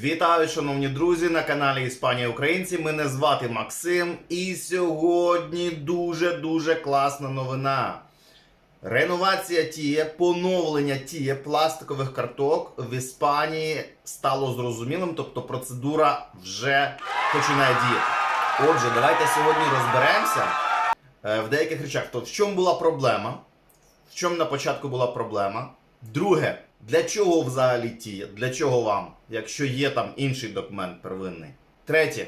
Вітаю, шановні друзі, на каналі Іспанія Українці. Мене звати Максим, і сьогодні дуже дуже класна новина. Реновація тіє, поновлення тіє пластикових карток в Іспанії стало зрозумілим, тобто процедура вже починає діяти. Отже, давайте сьогодні розберемося е, в деяких речах. То в чому була проблема? В чому на початку була проблема? Друге, для чого взагалі тіє? Для чого вам, якщо є там інший документ первинний? Третє,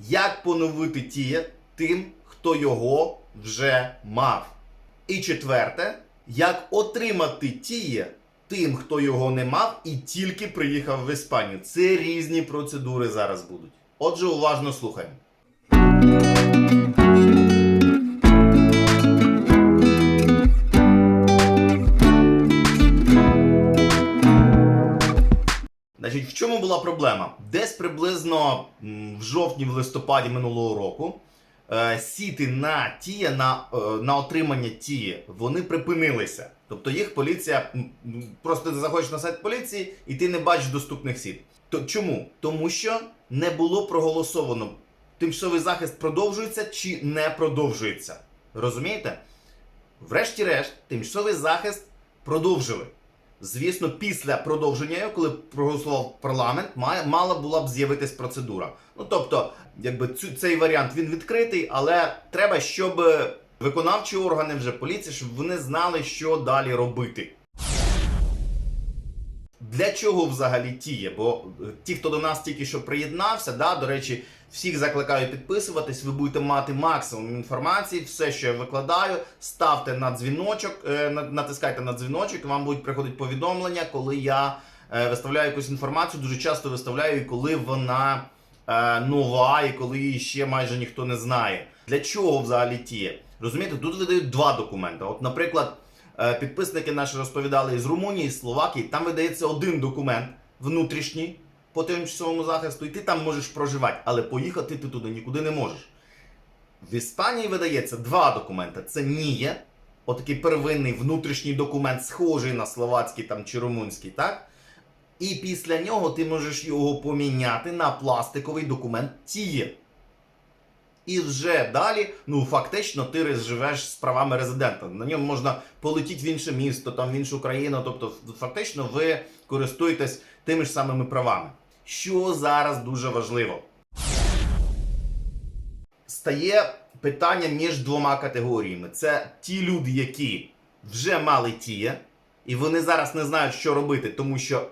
як поновити тіє тим, хто його вже мав? І четверте, як отримати тіє тим, хто його не мав і тільки приїхав в Іспанію. Це різні процедури зараз будуть. Отже, уважно слухаємо. Була проблема? Десь приблизно в жовтні, в листопаді минулого року е, сіти на тіє, на, е, на отримання тіє, вони припинилися. Тобто їх поліція просто ти заходиш на сайт поліції і ти не бачиш доступних сіт. То чому? Тому що не було проголосовано, тимчасовий захист продовжується чи не продовжується. Розумієте? Врешті-решт, тимчасовий захист продовжили. Звісно, після продовження коли проголосував парламент, мала була б з'явитись процедура. Ну тобто, якби цю, цей варіант він відкритий, але треба, щоб виконавчі органи, вже поліції, щоб вони знали, що далі робити. Для чого взагалі тіє? Бо е, ті, хто до нас тільки що приєднався, да, до речі, всіх закликаю підписуватись, ви будете мати максимум інформації, все, що я викладаю, ставте на дзвіночок, е, натискайте на дзвіночок, і вам будуть приходити повідомлення, коли я е, виставляю якусь інформацію. Дуже часто виставляю, і коли вона нова, і коли її ще майже ніхто не знає. Для чого взагалі тіє? Розумієте, тут видають два документи. От, наприклад, підписники наші розповідали із Румунії, Словакії, там видається один документ внутрішній по тимчасовому захисту, і ти там можеш проживати, але поїхати ти туди нікуди не можеш. В Іспанії видається два документи: це НІЄ, отакий первинний внутрішній документ, схожий на словацький там чи румунський, так? І після нього ти можеш його поміняти на пластиковий документ ТІЄ. І вже далі, ну фактично, ти живеш з правами резидента. На ньому можна полетіти в інше місто, там в іншу країну. Тобто, фактично, ви користуєтесь тими ж самими правами. Що зараз дуже важливо? Стає питання між двома категоріями: це ті люди, які вже мали тіє, і вони зараз не знають, що робити, тому що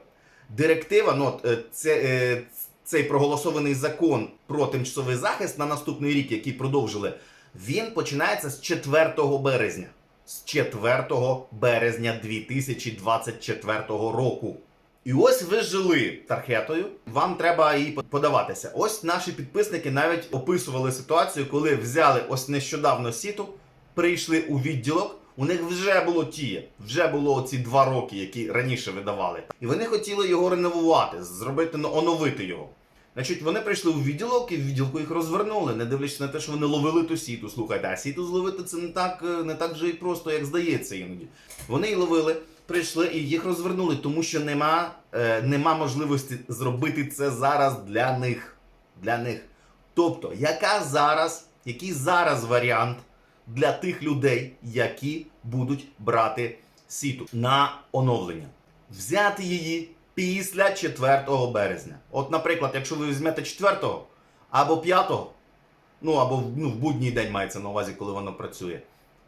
директива, ну е, це, е, цей проголосований закон про тимчасовий захист на наступний рік, який продовжили, він починається з 4 березня. З 4 березня 2024 року. І ось ви жили тархетою, вам треба її подаватися. Ось наші підписники навіть описували ситуацію, коли взяли ось нещодавно сіту, прийшли у відділок. У них вже було тіє, вже було ці два роки, які раніше видавали. І вони хотіли його реновувати, зробити ну, оновити його. Значить, вони прийшли у відділок і в відділку їх розвернули, не дивлячись на те, що вони ловили ту сіту. Слухайте, а сіту зловити це не так, е, не так вже і просто, як здається іноді. Вони її ловили, прийшли і їх розвернули, тому що нема, е, нема можливості зробити це зараз для них. Для них. Тобто, яка зараз, який зараз варіант для тих людей, які будуть брати сіту на оновлення? Взяти її після 4 березня. От, наприклад, якщо ви візьмете 4 або 5, ну або ну, в будній день мається на увазі, коли воно працює.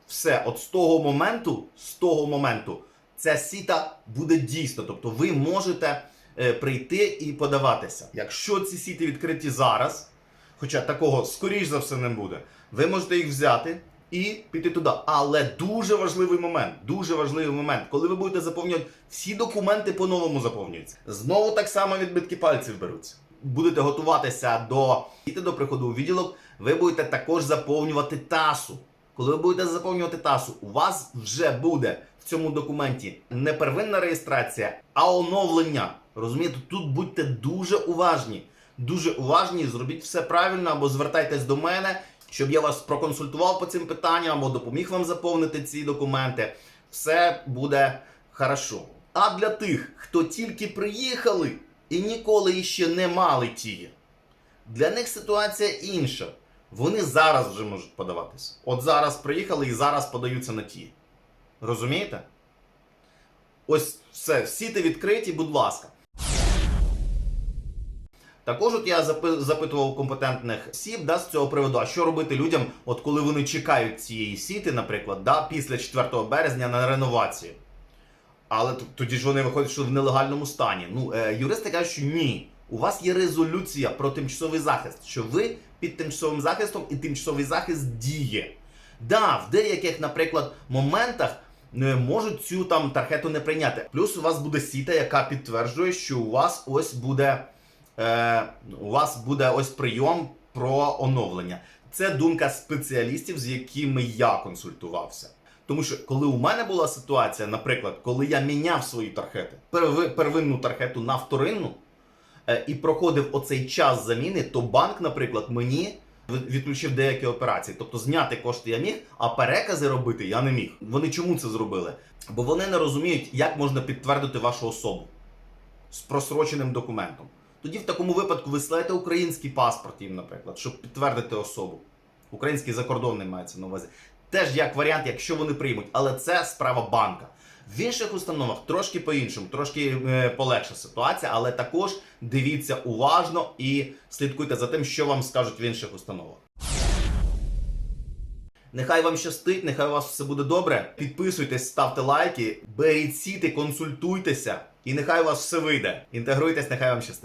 Все, от з того моменту, з того моменту, ця сіта буде дійсно. Тобто ви можете е, прийти і подаватися. Якщо ці сіти відкриті зараз, хоча такого скоріш за все не буде, ви можете їх взяти і піти туди. Але дуже важливий момент, дуже важливий момент, коли ви будете заповнювати всі документи по-новому заповнюються. Знову так само відбитки пальців беруться. Будете готуватися до до приходу у відділок, ви будете також заповнювати тасу. Коли ви будете заповнювати тасу, у вас вже буде в цьому документі не первинна реєстрація, а оновлення. Розумієте, тут будьте дуже уважні. Дуже уважні, зробіть все правильно або звертайтесь до мене, щоб я вас проконсультував по цим питанням або допоміг вам заповнити ці документи. Все буде хорошо. А для тих, хто тільки приїхали, і ніколи іще не мали тіє. Для них ситуація інша. Вони зараз вже можуть подаватися. От зараз приїхали і зараз подаються на ті. Розумієте? Ось все, всі ти відкриті, будь ласка. Також от я запи- запитував компетентних осіб да, з цього приводу, а що робити людям, от коли вони чекають цієї сіти, наприклад, да, після 4 березня на реновацію. Але тоді ж вони виходять, що в нелегальному стані. Ну, е, юристи кажуть, що ні. У вас є резолюція про тимчасовий захист, що ви під тимчасовим захистом і тимчасовий захист діє. Да, в деяких, наприклад, моментах е, можуть цю там тархету не прийняти. Плюс у вас буде сіта, яка підтверджує, що у вас ось буде, у вас буде ось прийом про оновлення. Це думка спеціалістів, з якими я консультувався. Тому що коли у мене була ситуація, наприклад, коли я міняв свої тархети, перви- первинну тархету на вторинну, е, і проходив оцей час заміни, то банк, наприклад, мені відключив деякі операції. Тобто зняти кошти я міг, а перекази робити я не міг. Вони чому це зробили? Бо вони не розуміють, як можна підтвердити вашу особу з просроченим документом. Тоді в такому випадку ви слаєте український паспорт їм, наприклад, щоб підтвердити особу. Український закордонний мається на увазі. Теж як варіант, якщо вони приймуть, але це справа банка. В інших установах трошки по-іншому, трошки е, полегша ситуація, але також дивіться уважно і слідкуйте за тим, що вам скажуть в інших установах. Нехай вам щастить, нехай у вас все буде добре. Підписуйтесь, ставте лайки, беріть сіти, консультуйтеся, і нехай у вас все вийде. Інтегруйтесь, нехай вам щастить.